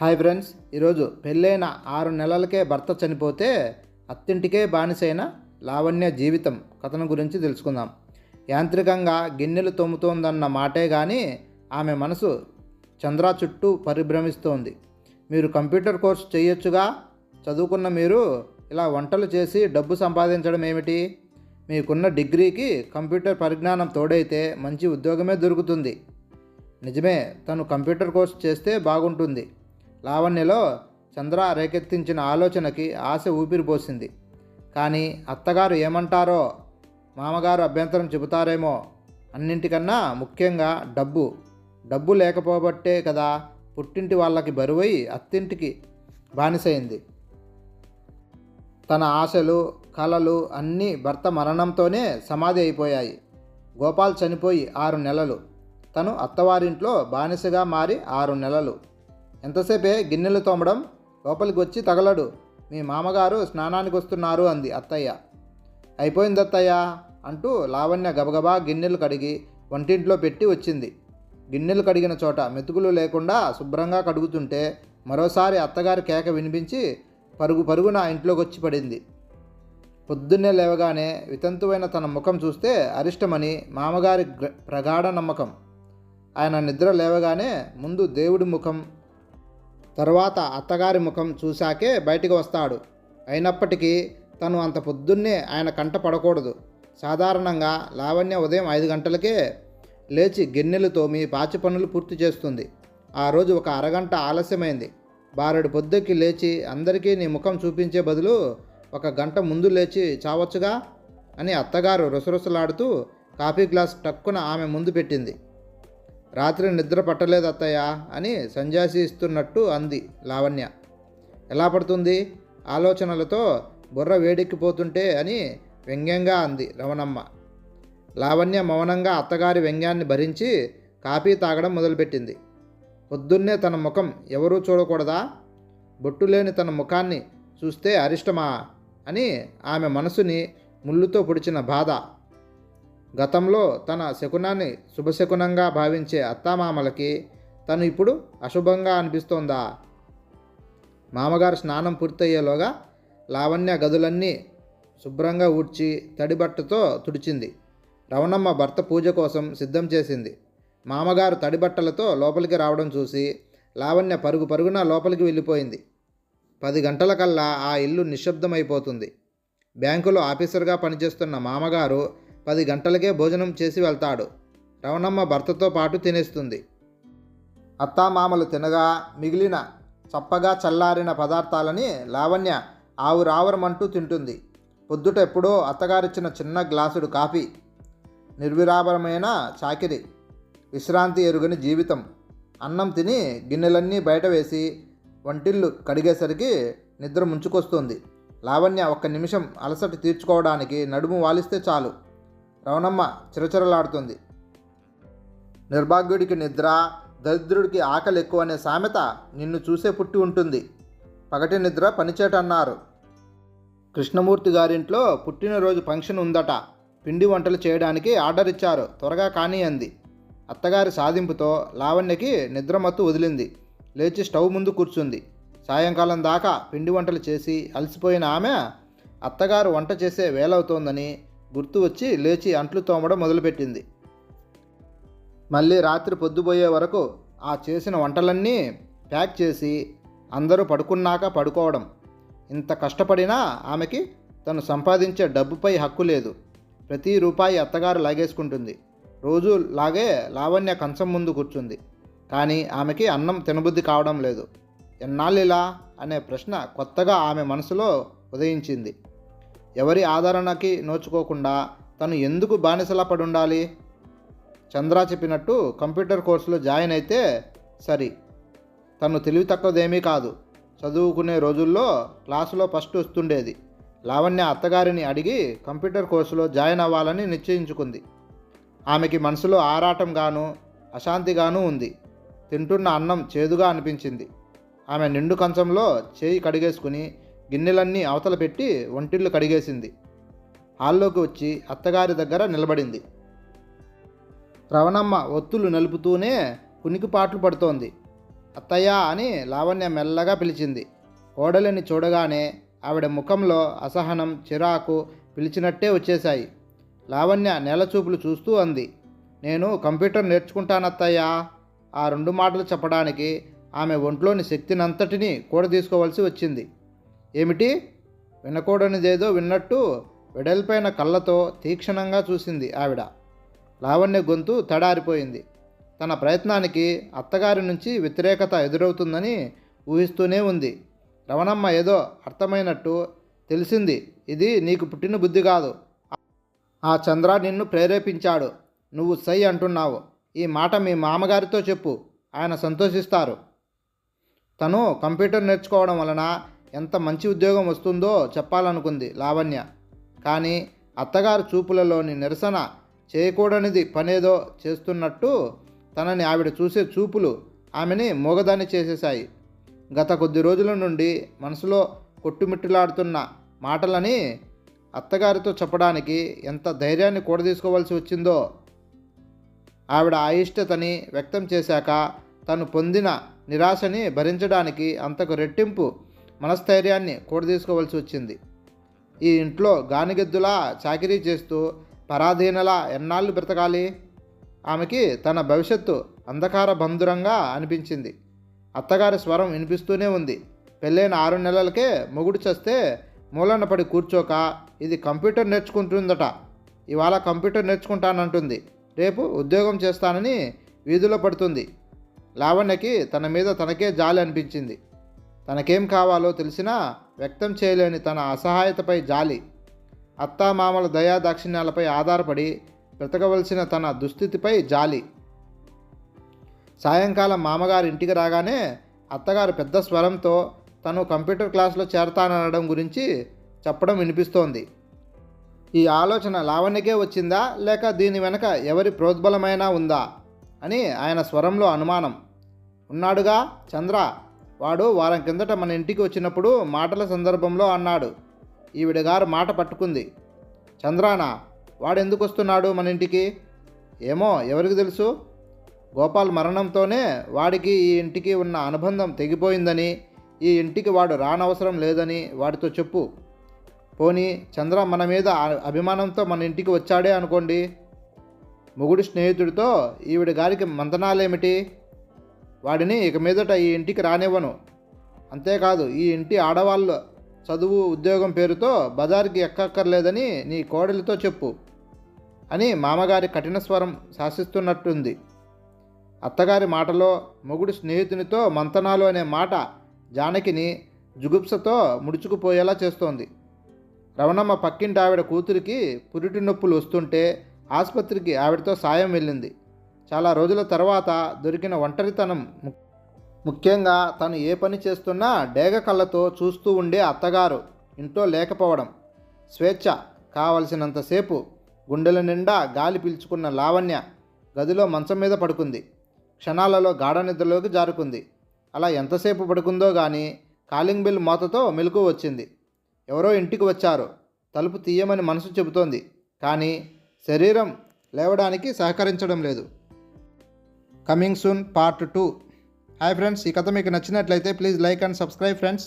Hi friends ఈరోజు పెళ్ళైన ఆరు నెలలకే భర్త చనిపోతే అత్తింటికే బానిసైన లావణ్య జీవితం కథనం గురించి తెలుసుకుందాం. యాంత్రికంగా గిన్నెలు తోముతోందన్న మాటే కానీ ఆమె మనసు చంద్ర చుట్టూ పరిభ్రమిస్తోంది. మీరు కంప్యూటర్ కోర్స్ చేయొచ్చుగా? చదువుకున్న మీరు ఇలా వంటలు చేసి డబ్బు సంపాదించడం ఏమిటి? మీకున్న డిగ్రీకి కంప్యూటర్ పరిజ్ఞానం తోడైతే మంచి ఉద్యోగమే దొరుకుతుంది. నిజమే తను కంప్యూటర్ కోర్స్ చేస్తే బాగుంటుంది. లావణ్యలో చంద్ర రేకెత్తించిన ఆలోచనకి ఆశ ఊపిరిపోసింది కానీ అత్తగారు ఏమంటారో మామగారు అభ్యంతరం చెబుతారేమో అన్నింటికన్నా ముఖ్యంగా డబ్బు. డబ్బు లేకపోబట్టే కదా పుట్టింటి వాళ్ళకి బరువై అత్తింటికి బానిసైంది. తన ఆశలు కలలు అన్నీ భర్త మరణంతోనే సమాధి అయిపోయాయి. గోపాల్ చనిపోయి ఆరు నెలలు. తను అత్తవారింట్లో బానిసగా మారి ఆరు నెలలు. ఎంతసేపే గిన్నెలు తోమడం? లోపలికి వచ్చి తగలడు. మీ మామగారు స్నానానికి వస్తున్నారు అంది అత్తయ్య. అయిపోయింది అత్తయ్య అంటూ లావణ్య గబగబా గిన్నెలు కడిగి వంటింట్లో పెట్టి వచ్చింది. గిన్నెలు కడిగిన చోట మెతుకులు లేకుండా శుభ్రంగా కడుగుతుంటే మరోసారి అత్తగారి కేక వినిపించి పరుగు పరుగున ఇంట్లోకి వచ్చి పడింది. పొద్దున్నే లేవగానే వితంతువైన తన ముఖం చూస్తే అరిష్టమని మామగారి ప్రగాఢ నమ్మకం. ఆయన నిద్ర లేవగానే ముందు దేవుడి ముఖం తర్వాత అత్తగారి ముఖం చూశాకే బయటికి వస్తాడు. అయినప్పటికీ తను అంత పొద్దున్నే ఆయన కంట పడకూడదు. సాధారణంగా లావణ్య ఉదయం ఐదు గంటలకే లేచి గిన్నెలు తోమి పాచి పనులు పూర్తి చేస్తుంది. ఆ రోజు ఒక అరగంట ఆలస్యమైంది. బారెడు పొద్దుకి లేచి అందరికీ నీ ముఖం చూపించే బదులు ఒక గంట ముందు లేచి చావచ్చుగా? అని అత్తగారు రుసరుసలాడుతూ కాఫీ గ్లాస్ టక్కున ఆమె ముందు పెట్టింది. రాత్రి నిద్ర పట్టలేదు అత్తయ్య అని సంజాసి ఇస్తున్నట్టు అంది లావణ్య. ఎలా పడుతుంది? ఆలోచనలతో బుర్ర వేడెక్కిపోతుంటే అని వ్యంగ్యంగా అంది రమణమ్మ. లావణ్య మౌనంగా అత్తగారి వ్యంగ్యాన్ని భరించి కాఫీ తాగడం మొదలుపెట్టింది. పొద్దున్నే తన ముఖం ఎవరూ చూడకూడదా? బొట్టు లేని తన ముఖాన్ని చూస్తే అరిష్టమా? అని ఆమె మనసుని ముళ్ళుతో పొడిచిన బాధ గతంలో తన శకునాన్ని శుభశకునంగా భావించే అత్తామామలకి తను ఇప్పుడు అశుభంగా అనిపిస్తోందా? మామగారు స్నానం పూర్తయ్యేలోగా లావణ్య గదులన్నీ శుభ్రంగా ఊడ్చి తడిబట్టతో తుడిచింది. రవణమ్మ భర్త పూజ కోసం సిద్ధం చేసింది. మామగారు తడిబట్టలతో లోపలికి రావడం చూసి లావణ్య పరుగు పరుగున లోపలికి వెళ్ళిపోయింది. పది గంటలకల్లా ఆ ఇల్లు నిశ్శబ్దమైపోతుంది. బ్యాంకులో ఆఫీసర్గా పనిచేస్తున్న మామగారు పది గంటలకే భోజనం చేసి వెళ్తాడు. రవణమ్మ భర్తతో పాటు తినేస్తుంది. అత్తామామలు తినగా మిగిలిన చప్పగా చల్లారిన పదార్థాలని లావణ్య ఆవురావరమంటూ తింటుంది. పొద్దుట ఎప్పుడో అత్తగారిచ్చిన చిన్న గ్లాసుడు కాఫీ నిర్విరాపరమైన చాకిరి విశ్రాంతి ఎరుగని జీవితం అన్నం తిని గిన్నెలన్నీ బయట వేసి వంటిల్లు కడిగేసరికి నిద్ర ముంచుకొస్తుంది. లావణ్య ఒక్క నిమిషం అలసట తీర్చుకోవడానికి నడుము వాలిస్తే చాలు. రవణమ్మ చిరచిరలాడుతుంది. నిర్భాగ్యుడికి నిద్ర దరిద్రుడికి ఆకలి ఎక్కువ అనే సామెత నిన్ను చూసే పుట్టి ఉంటుంది. పగటి నిద్ర పనిచేటన్నారు కృష్ణమూర్తి గారింట్లో పుట్టినరోజు ఫంక్షన్ ఉందట. పిండి వంటలు చేయడానికి ఆర్డర్ ఇచ్చారు. త్వరగా కానీ అంది. అత్తగారి సాధింపుతో లావణ్యకి నిద్రమత్తు వదిలింది. లేచి స్టవ్ ముందు కూర్చుంది. సాయంకాలం దాకా పిండి వంటలు చేసి అలసిపోయిన ఆమె అత్తగారు వంట చేసే వేలవుతోందని గుర్తు వచ్చి లేచి అంట్లు తోమడం మొదలుపెట్టింది. మళ్ళీ రాత్రి పొద్దుపోయే వరకు ఆ చేసిన వంటలన్నీ ప్యాక్ చేసి అందరూ పడుకున్నాక పడుకోవడం. ఇంత కష్టపడినా ఆమెకి తను సంపాదించే డబ్బుపై హక్కు లేదు. ప్రతి రూపాయి అత్తగారు లాగేసుకుంటుంది. రోజు లాగే లావణ్య కంచం ముందు కూర్చుంది. కానీ ఆమెకి అన్నం తినబుద్ధి కావడం లేదు. ఎన్నాళ్ళిలా? అనే ప్రశ్న కొత్తగా ఆమె మనసులో ఉదయించింది. ఎవరి ఆదరణకి నోచుకోకుండా తను ఎందుకు బానిసలా పడి ఉండాలి? చంద్ర చెప్పినట్టు కంప్యూటర్ కోర్సులో జాయిన్ అయితే సరి. తను తెలివి తక్కువదేమీ కాదు. చదువుకునే రోజుల్లో క్లాసులో ఫస్ట్ వస్తుండేది. లావణ్య అత్తగారిని అడిగి కంప్యూటర్ కోర్సులో జాయిన్ అవ్వాలని నిశ్చయించుకుంది. ఆమెకి మనసులో ఆరాటంగాను అశాంతిగాను ఉంది. తింటున్న అన్నం చేదుగా అనిపించింది. ఆమె నిండు కంచంలో చేయి కడిగేసుకుని గిన్నెలన్నీ అవతల పెట్టి వంటిళ్ళు కడిగేసింది. హాల్లోకి వచ్చి అత్తగారి దగ్గర నిలబడింది. రవణమ్మ ఒత్తులు నలుపుతూనే కునికిపాట్లు పడుతోంది. అత్తయ్య అని లావణ్య మెల్లగా పిలిచింది. కోడలిని చూడగానే ఆవిడ ముఖంలో అసహనం చిరాకు పిలిచినట్టే వచ్చేశాయి. లావణ్య నేలచూపులు చూస్తూ అంది. నేను కంప్యూటర్ నేర్చుకుంటానత్తయ్యా. ఆ రెండు మాటలు చెప్పడానికి ఆమె ఒంట్లోని శక్తినంతటినీ కూడ తీసుకోవాల్సి వచ్చింది. ఏమిటి? వినకూడనిదేదో విన్నట్టు వెడల్పైన కళ్ళతో తీక్షణంగా చూసింది ఆవిడ. లావణ్య గొంతు తడారిపోయింది. తన ప్రయత్నానికి అత్తగారి నుంచి వ్యతిరేకత ఎదురవుతుందని ఊహిస్తూనే ఉంది. రవణమ్మ ఏదో అర్థమైనట్టు తెలిసింది. ఇది నీకు పుట్టిన బుద్ధి కాదు. ఆ చంద్ర నిన్ను ప్రేరేపించాడు. నువ్వు సై అంటున్నావు. ఈ మాట మీ మామగారితో చెప్పు. ఆయన సంతోషిస్తారు. తను కంప్యూటర్ నేర్చుకోవడం వలన ఎంత మంచి ఉద్యోగం వస్తుందో చెప్పాలనుకుంది లావణ్య. కానీ అత్తగారు చూపులలోని నిరసన చేయకూడనిది పనేదో చేస్తున్నట్టు తనని ఆవిడ చూసే చూపులు ఆమెని మోగదాన్ని చేసేశాయి. గత కొద్ది రోజుల నుండి మనసులో కొట్టుమిట్టులాడుతున్న మాటలని అత్తగారితో చెప్పడానికి ఎంత ధైర్యాన్ని కూడదీసుకోవాల్సి వచ్చిందో ఆవిడ అయిష్టతని వ్యక్తం చేశాక తను పొందిన నిరాశని భరించడానికి అంతకు రెట్టింపు మనస్థైర్యాన్ని కూడదీసుకోవలసి వచ్చింది. ఈ ఇంట్లో గానిగెద్దులా చాకిరీ చేస్తూ పరాధీనలా ఎన్నాళ్ళు బ్రతకాలి? ఆమెకి తన భవిష్యత్తు అంధకార బంధురంగా అనిపించింది. అత్తగారి స్వరం వినిపిస్తూనే ఉంది. పెళ్ళైన ఆరు నెలలకే మొగుడు చేస్తే మూలన పడి కూర్చోక ఇది కంప్యూటర్ నేర్చుకుంటుందట. ఇవాళ కంప్యూటర్ నేర్చుకుంటానంటుంది. రేపు ఉద్యోగం చేస్తానని వీధిలో పడుతుంది. లావణ్యకి తన మీద తనకే జాలి అనిపించింది. తనకేం కావాలో తెలిసినా వ్యక్తం చేయలేని తన అసహాయతపై జాలి అత్తామామల దయా దాక్షిణ్యాలపై ఆధారపడి బ్రతకవలసిన తన దుస్థితిపై జాలి. సాయంకాలం మామగారి ఇంటికి రాగానే అత్తగారు పెద్ద స్వరంతో తను కంప్యూటర్ క్లాస్లో చేరతాననడం గురించి చెప్పడం వినిపిస్తోంది. ఈ ఆలోచన లావణ్యకే వచ్చిందా? లేక దీని వెనక ఎవరి ప్రోద్బలమైనా ఉందా? అని ఆయన స్వరంలో అనుమానం. ఉన్నాడుగా చంద్ర! వాడు వారం కిందట మన ఇంటికి వచ్చినప్పుడు మాటల సందర్భంలో అన్నాడు ఈవిడ గారు మాట పట్టుకుంది. చంద్రానా వాడెందుకు వస్తున్నాడు మన ఇంటికి? ఏమో ఎవరికి తెలుసు? గోపాల్ మరణంతోనే వాడికి ఈ ఇంటికి ఉన్న అనుబంధం తెగిపోయిందని ఈ ఇంటికి వాడు రానవసరం లేదని వాడితో చెప్పు. పోనీ చంద్ర మన మీద అభిమానంతో మన ఇంటికి వచ్చాడే అనుకోండి. మొగుడి స్నేహితుడితో ఈవిడ గారికి మంతనాలేమిటి వాడిని ఇక మీదట ఈ ఇంటికి రానివ్వను. అంతేకాదు ఈ ఇంటి ఆడవాళ్ళు చదువు ఉద్యోగం పేరుతో బజార్కి ఎక్కక్కర్లేదని నీ కోడలితో చెప్పు అని మామగారి కఠిన స్వరం శాసిస్తున్నట్టుంది. అత్తగారి మాటలో మొగుడు స్నేహితునితో మంతనాలు అనే మాట జానకిని జుగుప్సతో ముడుచుకుపోయేలా చేస్తోంది. రవణమ్మ పక్కింటి ఆవిడ కూతురికి పురిటి నొప్పులు వస్తుంటే ఆసుపత్రికి ఆవిడతో సాయం వెళ్ళింది. చాలా రోజుల తర్వాత దొరికిన ఒంటరితనం ము- ముఖ్యంగా తను ఏ పని చేస్తున్నా డేగ కళ్ళతో చూస్తూ ఉండే అత్తగారు ఇంట్లో లేకపోవడం స్వేచ్ఛ కావలసినంతసేపు గుండెల నిండా గాలి పీల్చుకున్న లావణ్య గదిలో మంచం మీద పడుకుంది. క్షణాలలో గాఢ నిద్రలోకి జారుకుంది. అలా ఎంతసేపు పడుకుందో కానీ కాలింగ్ బెల్ మోతతో మెలకు వచ్చింది. ఎవరో ఇంటికి వచ్చారు. తలుపు తీయమని మనసు చెబుతోంది. కానీ శరీరం లేవడానికి సహకరించడం లేదు. Coming soon part two. Hi friends ఈ కథ మీకు నచ్చినట్లయితే please like and subscribe friends.